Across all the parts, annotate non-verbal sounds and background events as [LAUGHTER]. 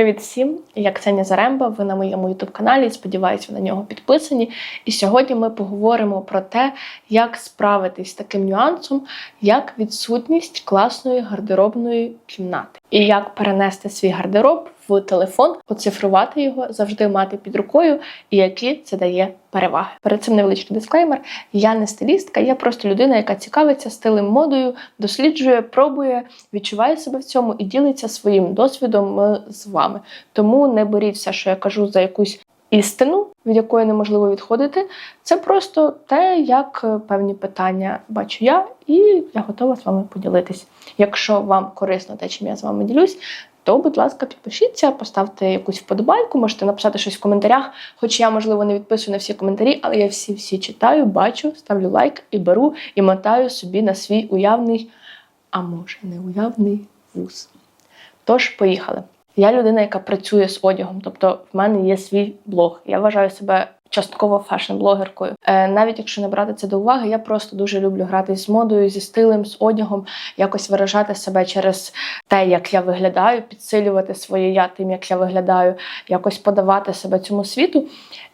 Привіт всім! Я Ксенія Заремба. Ви на моєму youtube каналі. Сподіваюся, ви на нього підписані. І сьогодні ми поговоримо про те, як справитись з таким нюансом, як відсутність класної гардеробної кімнати, і як перенести свій гардероб телефон, оцифрувати його, завжди мати під рукою, і які це дає переваги. Перед цим невеличкий дисклеймер. Я не стилістка, я просто людина, яка цікавиться стилем модою, досліджує, пробує, відчуває себе в цьому і ділиться своїм досвідом е, з вами. Тому не беріть все, що я кажу, за якусь істину, від якої неможливо відходити. Це просто те, як е, певні питання бачу я, і я готова з вами поділитись. Якщо вам корисно те, чим я з вами ділюсь, то, будь ласка, підпишіться, поставте якусь вподобайку, можете написати щось в коментарях. Хоч я, можливо, не відписую на всі коментарі, але я всі-всі читаю, бачу, ставлю лайк і беру, і мотаю собі на свій уявний, а може, не уявний вуз. Тож, поїхали. Я людина, яка працює з одягом, тобто в мене є свій блог. Я вважаю себе частково фешн-блогеркою. Е, навіть якщо не брати це до уваги, я просто дуже люблю грати з модою, зі стилем, з одягом, якось виражати себе через те, як я виглядаю, підсилювати своє я тим, як я виглядаю, якось подавати себе цьому світу.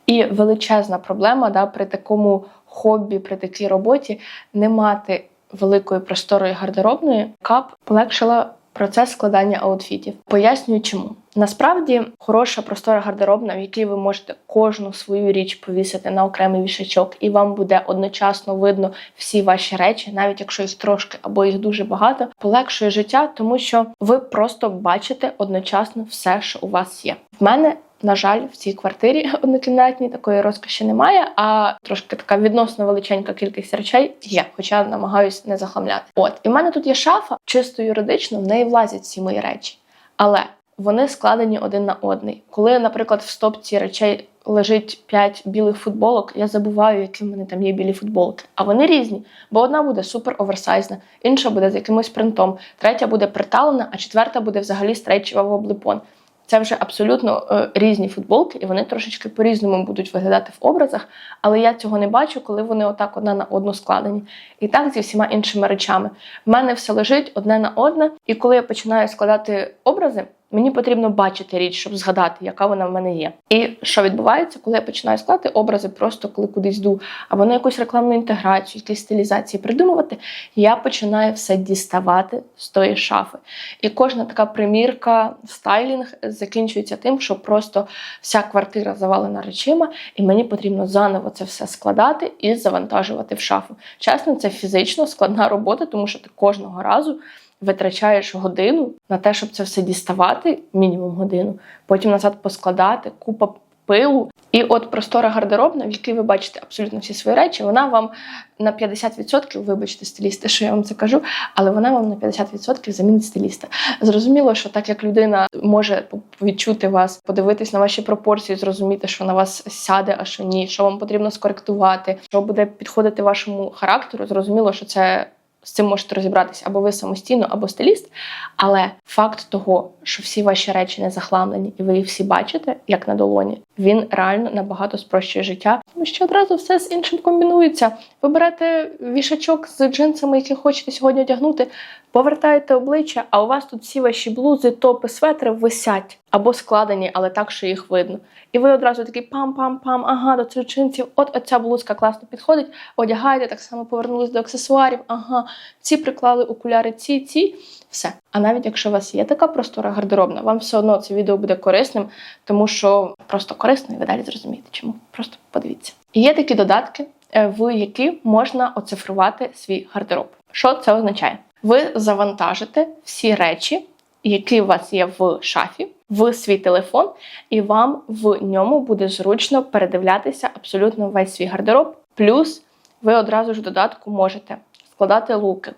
І величезна проблема да, при такому хобі, при такій роботі не мати великої просторої гардеробної кап полегшила процес складання аутфітів. Пояснюю, чому. Насправді хороша простора гардеробна, в якій ви можете кожну свою річ повісити на окремий вішачок, і вам буде одночасно видно всі ваші речі, навіть якщо їх трошки або їх дуже багато, полегшує життя, тому що ви просто бачите одночасно все, що у вас є. В мене на жаль, в цій квартирі [LAUGHS] однокімнатній такої розкоші немає, а трошки така відносно величенька кількість речей є, хоча намагаюсь не захламляти. От і в мене тут є шафа, чисто юридично, в неї влазять всі мої речі, але вони складені один на одний. Коли, наприклад, в стопці речей лежить 5 білих футболок, я забуваю, які в мене там є білі футболки. А вони різні, бо одна буде супер оверсайзна, інша буде з якимось принтом, третя буде приталена, а четверта буде взагалі стрейчева в облипон. Це вже абсолютно е, різні футболки, і вони трошечки по-різному будуть виглядати в образах, але я цього не бачу, коли вони отак одна на одну складені. І так зі всіма іншими речами. В мене все лежить одне на одне, і коли я починаю складати образи, Мені потрібно бачити річ, щоб згадати, яка вона в мене є. І що відбувається, коли я починаю складати образи, просто коли кудись йду, або на якусь рекламну інтеграцію, якісь стилізації придумувати, я починаю все діставати з тої шафи. І кожна така примірка, стайлінг закінчується тим, що просто вся квартира завалена речима, і мені потрібно заново це все складати і завантажувати в шафу. Чесно, це фізично складна робота, тому що ти кожного разу витрачаєш годину на те, щоб це все діставати, мінімум годину, потім назад поскладати, купа пилу. І от простора гардеробна, в якій ви бачите абсолютно всі свої речі, вона вам на 50%, вибачте, стилісти, що я вам це кажу, але вона вам на 50% замінить стиліста. Зрозуміло, що так як людина може відчути вас, подивитись на ваші пропорції, зрозуміти, що на вас сяде, а що ні, що вам потрібно скоректувати, що буде підходити вашому характеру. Зрозуміло, що це з цим можете розібратися або ви самостійно, або стиліст. Але факт того, що всі ваші речі не захламлені, і ви їх всі бачите, як на долоні, він реально набагато спрощує життя, тому що одразу все з іншим комбінується. Ви берете вішачок з джинсами, які хочете сьогодні одягнути, повертаєте обличчя, а у вас тут всі ваші блузи, топи, светри висять або складені, але так, що їх видно. І ви одразу такий пам-пам-пам, ага, до джинсів, от оця блузка класно підходить, одягаєте, так само повернулись до аксесуарів, ага, ці приклали окуляри, ці, ці, все. А навіть якщо у вас є така простора гардеробна, вам все одно це відео буде корисним, тому що просто корисно, і ви далі зрозумієте, чому. Просто подивіться. І є такі додатки, е, в які можна оцифрувати свій гардероб. Що це означає? Ви завантажите всі речі, які у вас є в шафі, в свій телефон, і вам в ньому буде зручно передивлятися абсолютно весь свій гардероб. Плюс ви одразу ж в додатку можете складати луки,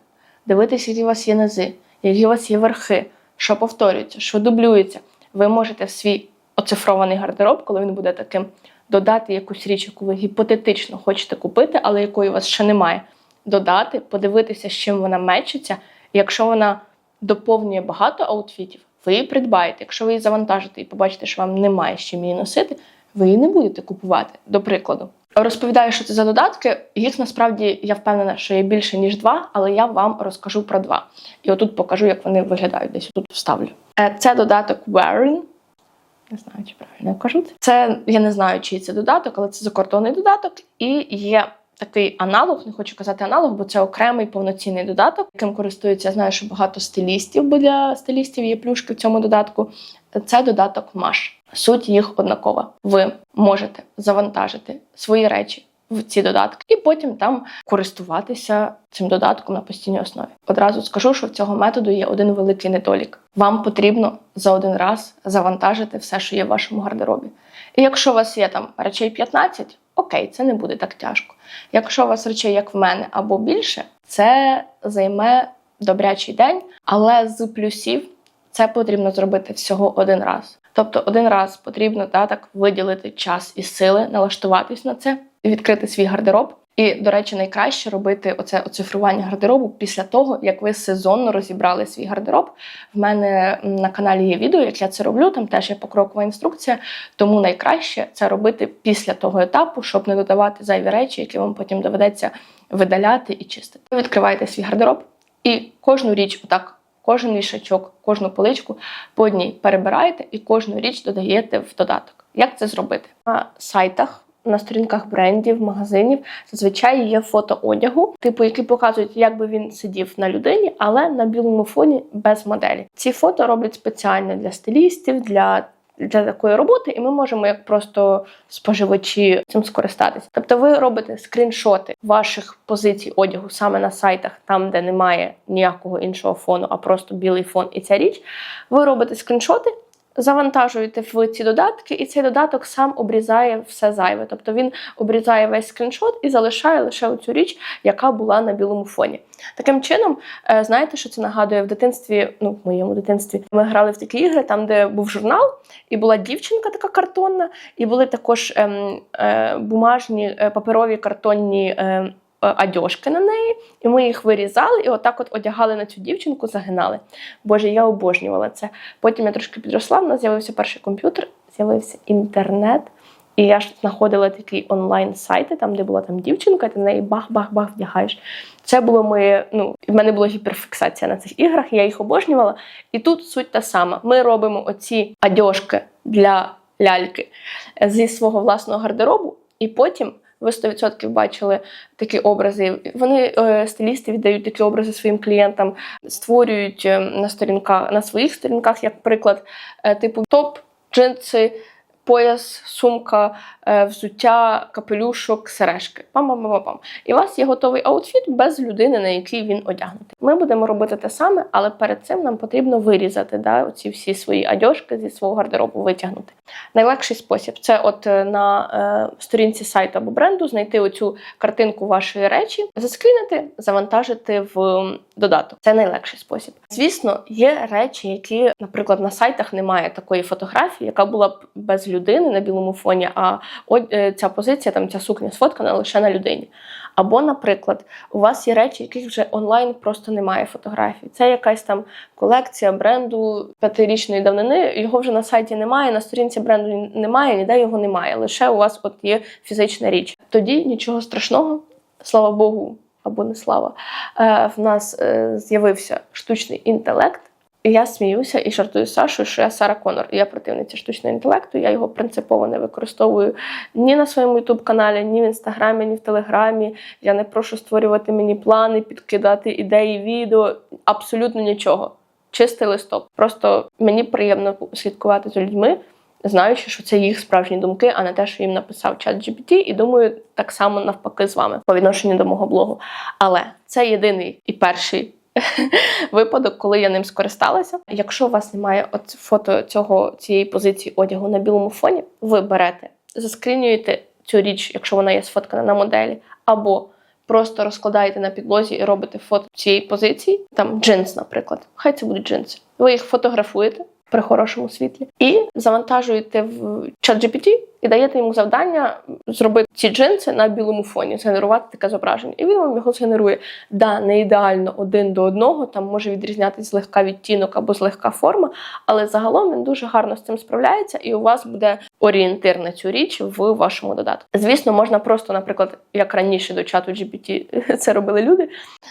дивитися, які у вас є низи, які у вас є верхи, що повторюється, що дублюється. Ви можете в свій оцифрований гардероб, коли він буде таким, додати якусь річ, яку ви гіпотетично хочете купити, але якої у вас ще немає. Додати, подивитися, з чим вона мечиться. Якщо вона доповнює багато аутфітів, ви придбаєте. Якщо ви її завантажите і побачите, що вам немає з чим її носити, ви її не будете купувати, до прикладу. Розповідаю, що це за додатки. Їх насправді я впевнена, що є більше ніж два, але я вам розкажу про два. І отут покажу, як вони виглядають. Десь тут вставлю. Е, це додаток Wearing. Не знаю, чи правильно я кажу. Це я не знаю, чий це додаток, але це закордонний додаток. І є такий аналог, не хочу казати аналог, бо це окремий повноцінний додаток, яким користуються. Я знаю, що багато стилістів, бо для стилістів є плюшки в цьому додатку. Це додаток Маш. Суть їх однакова. Ви можете завантажити свої речі в ці додатки і потім там користуватися цим додатком на постійній основі. Одразу скажу, що в цього методу є один великий недолік. Вам потрібно за один раз завантажити все, що є в вашому гардеробі. І якщо у вас є там речей 15, окей, це не буде так тяжко. Якщо у вас речей, як в мене, або більше, це займе добрячий день, але з плюсів це потрібно зробити всього один раз. Тобто один раз потрібно да, так виділити час і сили, налаштуватись на це, відкрити свій гардероб. І, до речі, найкраще робити оце оцифрування гардеробу після того, як ви сезонно розібрали свій гардероб. В мене на каналі є відео, як я це роблю. Там теж є покрокова інструкція. Тому найкраще це робити після того етапу, щоб не додавати зайві речі, які вам потім доведеться видаляти і чистити. Ви відкриваєте свій гардероб і кожну річ, отак, кожен вішачок, кожну поличку по одній перебираєте і кожну річ додаєте в додаток. Як це зробити? На сайтах. На сторінках брендів, магазинів зазвичай є фото одягу, типу, які показують, як би він сидів на людині, але на білому фоні без моделі. Ці фото роблять спеціально для стилістів, для для такої роботи, і ми можемо як просто споживачі цим скористатися. Тобто, ви робите скріншоти ваших позицій одягу саме на сайтах, там де немає ніякого іншого фону, а просто білий фон і ця річ. Ви робите скріншоти. Завантажуєте в ці додатки, і цей додаток сам обрізає все зайве. Тобто він обрізає весь скріншот і залишає лише оцю річ, яка була на білому фоні. Таким чином, е, знаєте, що це нагадує в дитинстві? Ну, в моєму дитинстві ми грали в такі ігри, там, де був журнал, і була дівчинка така картонна, і були також ем, е, бумажні е, паперові картонні. Е, Адьошки на неї, і ми їх вирізали і отак от одягали на цю дівчинку, загинали. Боже, я обожнювала це. Потім я трошки підросла, в нас з'явився перший комп'ютер, з'явився інтернет. І я ж знаходила такі онлайн-сайти, там, де була там дівчинка, ти на неї бах-бах-бах вдягаєш. Це було моє. Ну, в мене була гіперфіксація на цих іграх, я їх обожнювала. І тут суть та сама. Ми робимо оці адьошки для ляльки зі свого власного гардеробу, і потім. Ви 100% бачили такі образи. Вони е, стилісти віддають такі образи своїм клієнтам, створюють е, на сторінках на своїх сторінках, як приклад, е, типу топ, джинси, пояс, сумка, е, взуття, капелюшок, сережки. Пам-пам-пам-пам. І у вас є готовий аутфіт без людини, на який він одягнутий. Ми будемо робити те саме, але перед цим нам потрібно вирізати да, оці всі свої одяжки зі свого гардеробу витягнути. Найлегший спосіб це от е, на е, сторінці сайту або бренду знайти оцю картинку вашої речі, заскрінити, завантажити в додаток. Це найлегший спосіб. Звісно, є речі, які, наприклад, на сайтах немає такої фотографії, яка була б без людини на білому фоні, а е, ця позиція, там ця сукня сфоткана лише на людині. Або, наприклад, у вас є речі, яких вже онлайн просто немає фотографій. Це якась там колекція бренду п'ятирічної давнини. Його вже на сайті немає, на сторінці бренду немає, ніде його немає. Лише у вас от є фізична річ. Тоді нічого страшного, слава Богу, або не слава. Е, в нас е, з'явився штучний інтелект. І я сміюся і жартую Сашою, що я Сара Конор. Я противниця штучного інтелекту. Я його принципово не використовую ні на своєму ютуб-каналі, ні в інстаграмі, ні в телеграмі. Я не прошу створювати мені плани, підкидати ідеї, відео. Абсолютно нічого. Чистий листок. Просто мені приємно слідкувати за людьми, знаючи, що це їх справжні думки, а не те, що їм написав чат GPT. І думаю, так само навпаки з вами по відношенню до мого блогу. Але це єдиний і перший. [LAUGHS] Випадок, коли я ним скористалася. Якщо у вас немає от фото цього цієї позиції одягу на білому фоні, ви берете, заскрінюєте цю річ, якщо вона є сфоткана на моделі, або просто розкладаєте на підлозі і робите фото цієї позиції, там джинс, наприклад. Хай це будуть джинси. Ви їх фотографуєте при хорошому світлі і завантажуєте в чат GPT і даєте йому завдання зробити ці джинси на білому фоні, згенерувати таке зображення. І він вам його згенерує. Да, не ідеально один до одного, там може відрізнятися злегка відтінок або злегка форма, але загалом він дуже гарно з цим справляється, і у вас буде орієнтир на цю річ в вашому додатку. Звісно, можна просто, наприклад, як раніше до чату GPT [LAUGHS] це робили люди.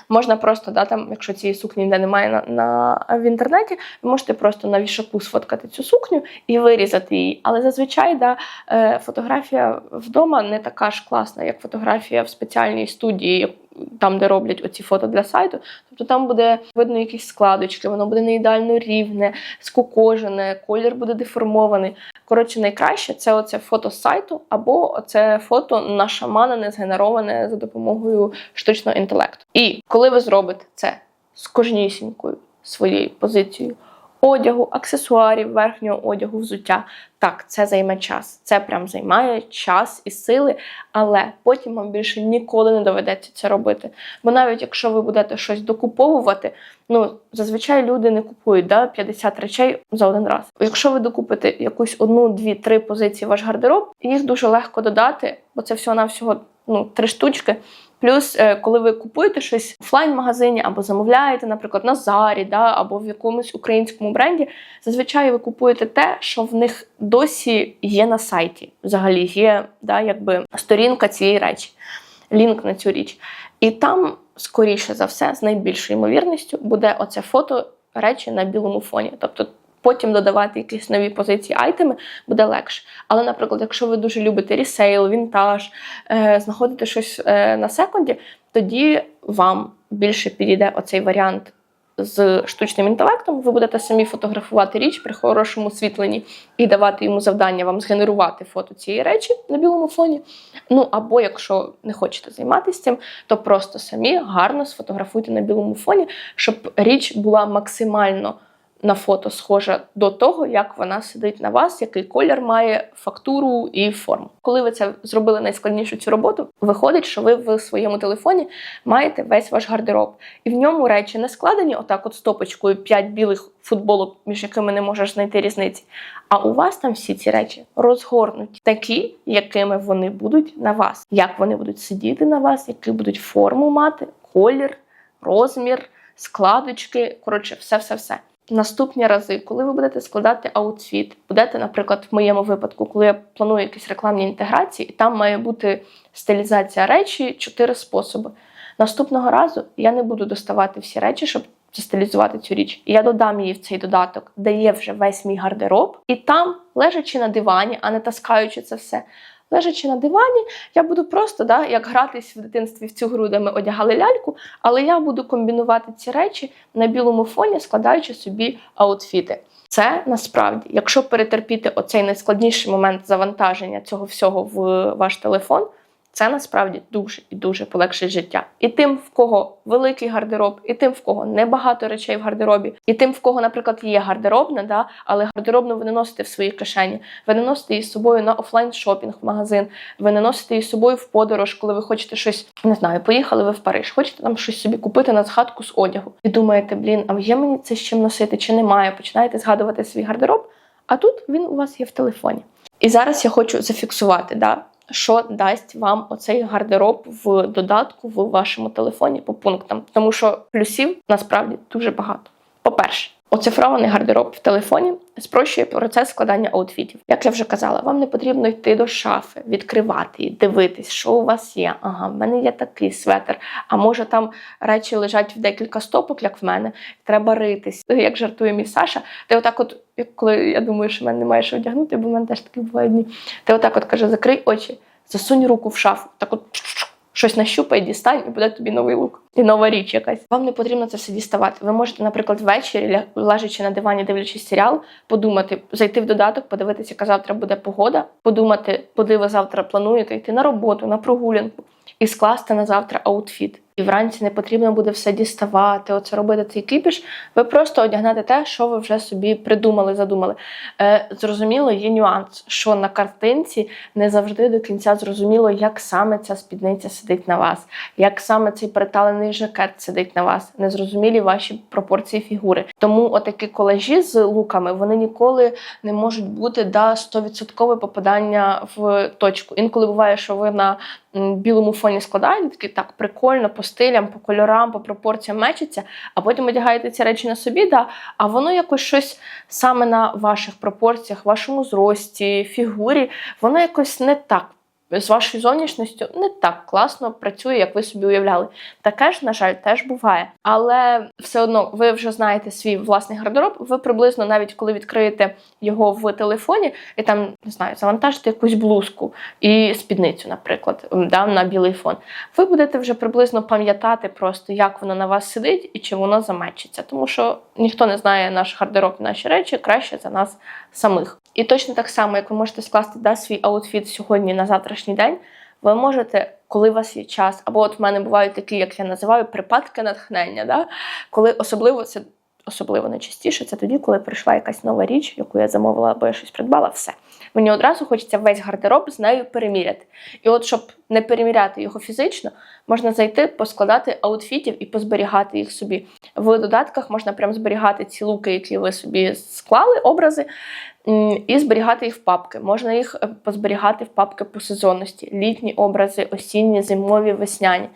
Можна просто, да, там, якщо цієї сукні ніде немає на, на в інтернеті, ви можете просто на вішаку сфоткати цю сукню і вирізати її. Але зазвичай да, е, фотографія вдома не така ж класна, як фотографія в спеціальній студії, там, де роблять оці фото для сайту. Тобто там буде видно якісь складочки, воно буде не ідеально рівне, скукожене, колір буде деформований. Коротше, найкраще це оце фото з сайту, або це фото нашаманене, згенероване за допомогою штучного інтелекту. І коли ви зробите це з кожнісінькою своєю позицією одягу, аксесуарів, верхнього одягу, взуття, так, це займе час. Це прям займає час і сили, але потім вам більше ніколи не доведеться це робити. Бо навіть якщо ви будете щось докуповувати, ну зазвичай люди не купують да, 50 речей за один раз. Якщо ви докупите якусь одну, дві, три позиції в ваш гардероб, їх дуже легко додати, бо це всього навсього ну, три штучки. Плюс, е, коли ви купуєте щось в офлайн-магазині або замовляєте, наприклад, на Зарі, да, або в якомусь українському бренді, зазвичай ви купуєте те, що в них досі є на сайті. Взагалі є да, якби сторінка цієї речі, лінк на цю річ. І там, скоріше за все, з найбільшою ймовірністю буде оце фото речі на білому фоні. Тобто потім додавати якісь нові позиції айтеми буде легше. Але, наприклад, якщо ви дуже любите ресейл, вінтаж, е, знаходите щось е, на секунді, тоді вам більше підійде оцей варіант. З штучним інтелектом ви будете самі фотографувати річ при хорошому освітленні і давати йому завдання вам згенерувати фото цієї речі на білому фоні. Ну або якщо не хочете займатися цим, то просто самі гарно сфотографуйте на білому фоні, щоб річ була максимально на фото схожа до того, як вона сидить на вас, який колір має фактуру і форму. Коли ви це зробили найскладнішу цю роботу, виходить, що ви в своєму телефоні маєте весь ваш гардероб, і в ньому речі не складені, отак, от стопочкою, п'ять білих футболок, між якими не можеш знайти різниці. А у вас там всі ці речі розгорнуті, такі, якими вони будуть на вас, як вони будуть сидіти на вас, які будуть форму мати, колір, розмір, складочки. Коротше, все, все, все. Наступні рази, коли ви будете складати аутфіт, будете, наприклад, в моєму випадку, коли я планую якісь рекламні інтеграції, і там має бути стилізація речі чотири способи. Наступного разу я не буду доставати всі речі, щоб застилізувати цю річ. Я додам її в цей додаток, де є вже весь мій гардероб, і там, лежачи на дивані, а не таскаючи це все. Лежачи на дивані, я буду просто да, як гратись в дитинстві в цю гру, де ми одягали ляльку, але я буду комбінувати ці речі на білому фоні, складаючи собі аутфіти. Це насправді, якщо перетерпіти оцей найскладніший момент завантаження цього всього в ваш телефон, це насправді дуже і дуже полегшить життя. І тим, в кого великий гардероб, і тим, в кого небагато речей в гардеробі, і тим, в кого, наприклад, є гардеробна, да, але гардеробну ви не носите в своїй кишені. Ви не носите її з собою на офлайн шопінг в магазин. Ви не носите її з собою в подорож, коли ви хочете щось, не знаю, поїхали ви в Париж, хочете там щось собі купити на згадку з одягу. І думаєте, блін, а є мені це з чим носити, чи немає? Починаєте згадувати свій гардероб, а тут він у вас є в телефоні. І зараз я хочу зафіксувати, да, що дасть вам оцей гардероб в додатку в вашому телефоні по пунктам, тому що плюсів насправді дуже багато. По-перше, оцифрований гардероб в телефоні спрощує процес складання аутфітів. Як я вже казала, вам не потрібно йти до шафи, відкривати її, дивитись, що у вас є. Ага, в мене є такий светр. А може там речі лежать в декілька стопок, як в мене. Треба ритись. Як жартує мій Саша, ти отак, от коли я думаю, що в мене немає що вдягнути, бо в мене теж такі бувають дні. Ти отак от каже: закрий очі, засунь руку в шафу, так от щось нащупай, дістань, і буде тобі новий лук. І нова річ якась. Вам не потрібно це все діставати. Ви можете, наприклад, ввечері, лежачи на дивані, дивлячись серіал, подумати, зайти в додаток, подивитися, яка завтра буде погода, подумати, куди ви завтра плануєте йти на роботу, на прогулянку, і скласти на завтра аутфіт. І вранці не потрібно буде все діставати, оце робити цей кипіш. Ви просто одягнете те, що ви вже собі придумали, задумали. Е, зрозуміло, є нюанс, що на картинці не завжди до кінця зрозуміло, як саме ця спідниця сидить на вас, як саме цей приталений жакет сидить на вас, незрозумілі ваші пропорції фігури. Тому отакі колажі з луками вони ніколи не можуть бути да 100% попадання в точку. Інколи буває, що ви на білому фоні складаєте, такі так прикольно, по стилям, по кольорам, по пропорціям мечиться, а потім одягаєте ці речі на собі, да, а воно якось щось саме на ваших пропорціях, вашому зрості, фігурі, воно якось не так. З вашою зовнішністю не так класно працює, як ви собі уявляли. Таке ж, на жаль, теж буває. Але все одно ви вже знаєте свій власний гардероб. Ви приблизно, навіть коли відкриєте його в телефоні, і там не знаю, завантажите якусь блузку і спідницю, наприклад, да, на білий фон. Ви будете вже приблизно пам'ятати просто, як воно на вас сидить і чи воно замечиться. Тому що ніхто не знає наш гардероб, наші речі краще за нас самих. І точно так само, як ви можете скласти да, свій аутфіт сьогодні на завтрашній день, ви можете, коли у вас є час, або от в мене бувають такі, як я називаю, припадки натхнення, да? коли особливо це особливо найчастіше, це тоді, коли прийшла якась нова річ, яку я замовила або я щось придбала, все. Мені одразу хочеться весь гардероб з нею переміряти. І от, щоб не переміряти його фізично, можна зайти, поскладати аутфітів і позберігати їх собі. В додатках можна прям зберігати ці луки, які ви собі склали, образи, і зберігати їх в папки. Можна їх е, позберігати в папки по сезонності: літні образи, осінні, зимові, весняні.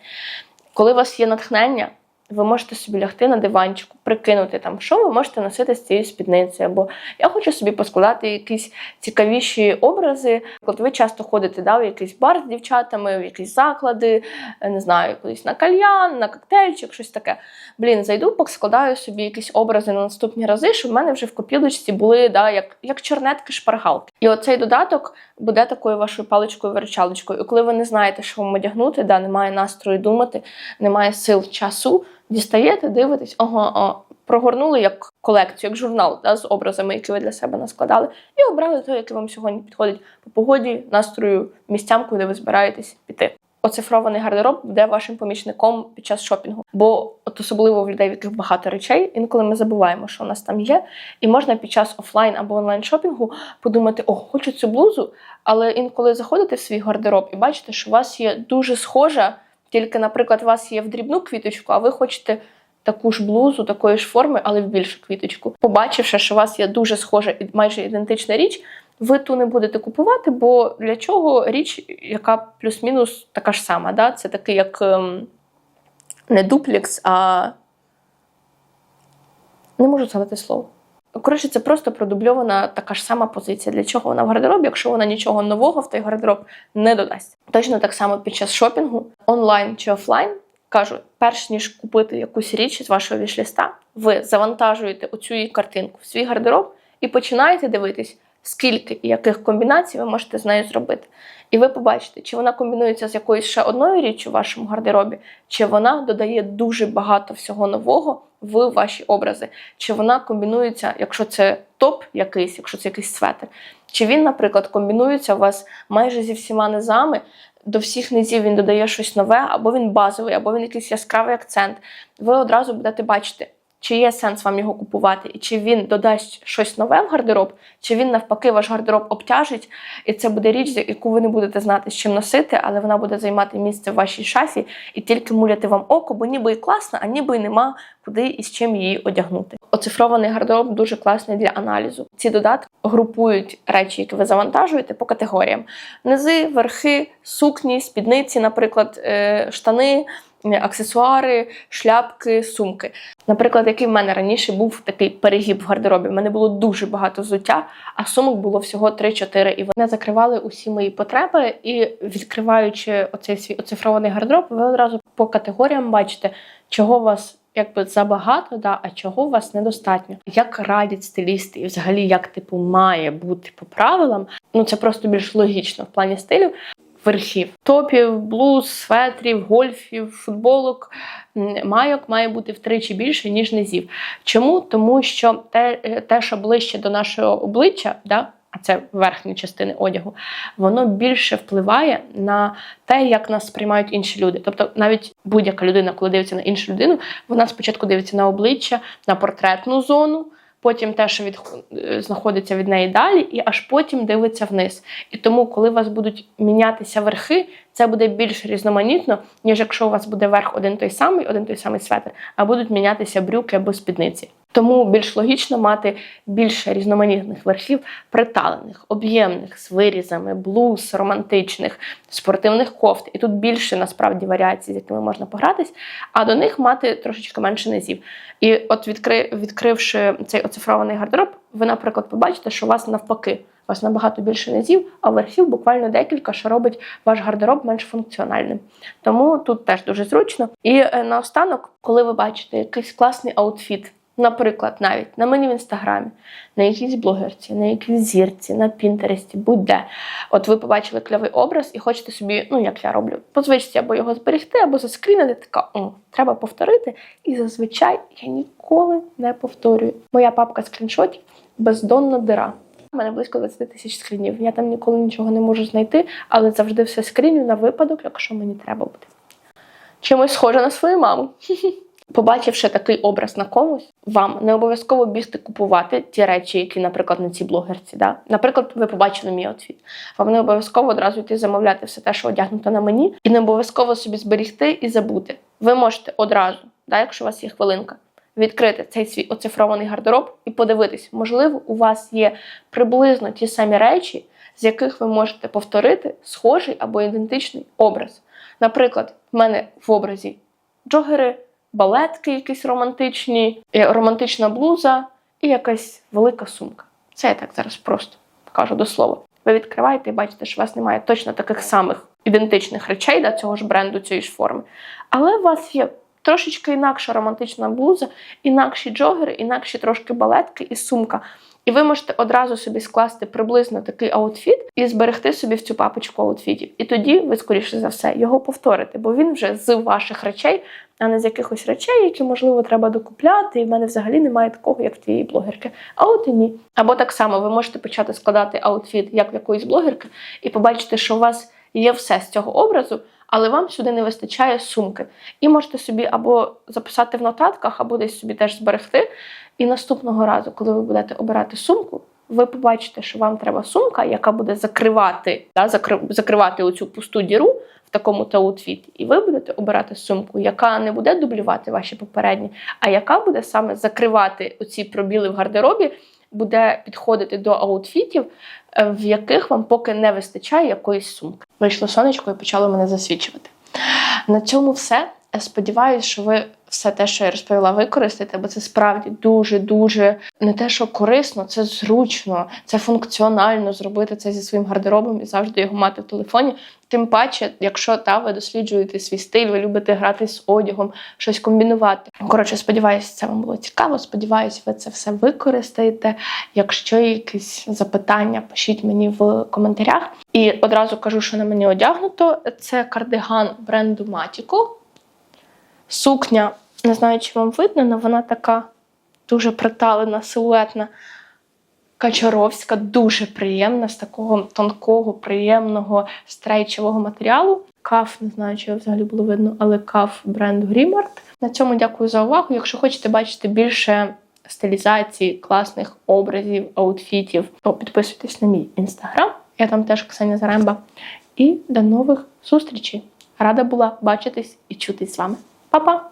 Коли у вас є натхнення, ви можете собі лягти на диванчику, прикинути там, що ви можете носити з цієї спідниці. Або я хочу собі поскладати якісь цікавіші образи. От ви часто ходите да, в якийсь бар з дівчатами, в якісь заклади, е, не знаю, кудись на кальян, на коктейльчик, щось таке. Блін, зайду, поскладаю собі якісь образи на наступні рази, щоб в мене вже в копілочці були да, як, як чорнетки шпаргалки. І оцей додаток буде такою вашою паличкою виручалочкою. І коли ви не знаєте, що вам одягнути, да, немає настрою думати, немає сил часу, дістаєте, дивитесь, ага, а, прогорнули як колекцію, як журнал да, з образами, які ви для себе наскладали, і обрали той, який вам сьогодні підходить по погоді, настрою, місцям, куди ви збираєтесь піти. Оцифрований гардероб буде вашим помічником під час шопінгу. Бо от особливо в людей, в яких багато речей, інколи ми забуваємо, що у нас там є, і можна під час офлайн або онлайн шопінгу подумати: о, хочу цю блузу, але інколи заходите в свій гардероб і бачите, що у вас є дуже схожа, тільки, наприклад, у вас є в дрібну квіточку, а ви хочете. Таку ж блузу, такої ж форми, але в більшу квіточку. Побачивши, що у вас є дуже схожа і майже ідентична річ, ви ту не будете купувати, бо для чого річ, яка плюс-мінус така ж сама. Да? Це такий як ем, не дуплікс, а не можу згадати слово. Коротше, це просто продубльована така ж сама позиція. Для чого вона в гардеробі, якщо вона нічого нового в той гардероб не додасть. Точно так само під час шопінгу, онлайн чи офлайн, кажу, перш ніж купити якусь річ з вашого вішліста, ви завантажуєте оцю її картинку в свій гардероб і починаєте дивитись, скільки і яких комбінацій ви можете з нею зробити. І ви побачите, чи вона комбінується з якоюсь ще одною річчю в вашому гардеробі, чи вона додає дуже багато всього нового в ваші образи, чи вона комбінується, якщо це топ якийсь, якщо це якийсь светр, чи він, наприклад, комбінується у вас майже зі всіма низами. До всіх низів він додає щось нове, або він базовий, або він якийсь яскравий акцент. Ви одразу будете бачити, чи є сенс вам його купувати, і чи він додасть щось нове в гардероб, чи він навпаки ваш гардероб обтяжить, і це буде річ, яку ви не будете знати, з чим носити, але вона буде займати місце в вашій шафі і тільки муляти вам око, бо ніби і класна, а ніби і нема куди і з чим її одягнути. Оцифрований гардероб дуже класний для аналізу. Ці додатки групують речі, які ви завантажуєте по категоріям: низи, верхи, сукні, спідниці, наприклад, е, штани. Аксесуари, шляпки, сумки. Наприклад, який в мене раніше був такий перегіб в гардеробі. У мене було дуже багато взуття, а сумок було всього 3-4. І вони закривали усі мої потреби. І відкриваючи оцей свій оцифрований гардероб, ви одразу по категоріям бачите, чого вас якби забагато, да, а чого у вас недостатньо. Як радять стилісти, і взагалі як типу має бути по правилам. Ну це просто більш логічно в плані стилю верхів: топів, блуз, светрів, гольфів, футболок, майок має бути втричі більше, ніж низів. Чому? Тому що те, е, те що ближче до нашого обличчя, да, а це верхні частини одягу, воно більше впливає на те, як нас сприймають інші люди. Тобто, навіть будь-яка людина, коли дивиться на іншу людину, вона спочатку дивиться на обличчя, на портретну зону. Потім те, що від, е, знаходиться від неї далі, і аж потім дивиться вниз. І тому, коли у вас будуть мінятися верхи, Це буде більш різноманітно, ніж якщо у вас буде верх один той самий, один той самий светр, а будуть мінятися брюки або спідниці. Тому більш логічно мати більше різноманітних верхів, приталених, об'ємних, з вирізами, блуз, романтичних, спортивних кофт. І тут більше насправді варіацій, з якими можна погратись, а до них мати трошечки менше низів. І от відкри, відкривши цей оцифрований гардероб, ви, наприклад, побачите, що у вас навпаки. У вас набагато більше низів, а верхів буквально декілька, що робить ваш гардероб менш функціональним. Тому тут теж дуже зручно. І е, наостанок, коли ви бачите якийсь класний аутфіт, наприклад, навіть на мені в інстаграмі, на якійсь блогерці, на якійсь зірці, на Пінтересті, будь-де. От ви побачили кльовий образ і хочете собі, ну як я роблю, по звичці або його зберегти, або заскрінити. Така О, треба повторити. І зазвичай я ніколи не повторюю. Моя папка скріншотів бездонна дира. У мене близько 20 тисяч скрінів. Я там ніколи нічого не можу знайти, але завжди все скріню на випадок, якщо мені треба буде. Чимось схоже на свою маму. [LAUGHS] Побачивши такий образ на комусь, вам не обов'язково бігти купувати ті речі, які, наприклад, на цій блогерці. Да? Наприклад, ви побачили мій outfit. Вам не обов'язково одразу йти замовляти все те, що одягнуто на мені, і не обов'язково собі зберігти і забути. Ви можете одразу, да, якщо у вас є хвилинка, відкрити цей свій оцифрований гардероб і подивитись, можливо, у вас є приблизно ті самі речі, з яких ви можете повторити схожий або ідентичний образ. Наприклад, в мене в образі джогери, балетки якісь романтичні, романтична блуза і якась велика сумка. Це я так зараз просто кажу до слова. Ви відкриваєте і бачите, що у вас немає точно таких самих ідентичних речей да, цього ж бренду, цієї ж форми. Але у вас є трошечки інакша романтична блуза, інакші джогери, інакші трошки балетки і сумка. І ви можете одразу собі скласти приблизно такий аутфіт і зберегти собі в цю папочку аутфітів. І тоді ви, скоріше за все, його повторите, бо він вже з ваших речей, а не з якихось речей, які, можливо, треба докупляти. І в мене взагалі немає такого, як в тієї блогерки. А от і ні. Або так само ви можете почати складати аутфіт, як в якоїсь блогерки, і побачити, що у вас є все з цього образу. Але вам сюди не вистачає сумки. І можете собі або записати в нотатках, або десь собі теж зберегти. І наступного разу, коли ви будете обирати сумку, ви побачите, що вам треба сумка, яка буде закривати, да, закри, закривати оцю пусту діру в такому таутфіті. І ви будете обирати сумку, яка не буде дублювати ваші попередні, а яка буде саме закривати оці пробіли в гардеробі, буде підходити до аутфітів, е, в яких вам поки не вистачає якоїсь сумки. Вийшло сонечко і почало мене засвічувати. На цьому все. Сподіваюсь, що ви все те, що я розповіла, використаєте, бо це справді дуже-дуже не те, що корисно, це зручно, це функціонально зробити це зі своїм гардеробом і завжди його мати в телефоні. Тим паче, якщо та ви досліджуєте свій стиль, ви любите грати з одягом, щось комбінувати. Коротше, сподіваюся, це вам було цікаво. Сподіваюся, ви це все використаєте. Якщо є якісь запитання, пишіть мені в коментарях. І одразу кажу, що на мені одягнуто. Це кардиган бренду Matico. Сукня, не знаю, чи вам видно, але вона така дуже приталена, силуетна, качаровська, дуже приємна, з такого тонкого, приємного стрейчевого матеріалу. Каф, не знаю, чи його взагалі було видно, але каф бренду Грімарт. На цьому дякую за увагу. Якщо хочете бачити більше стилізацій, класних образів, аутфітів, то підписуйтесь на мій інстаграм. Я там теж Ксеня Заремба. І до нових зустрічей! Рада була бачитись і чутись з вами. Па-па!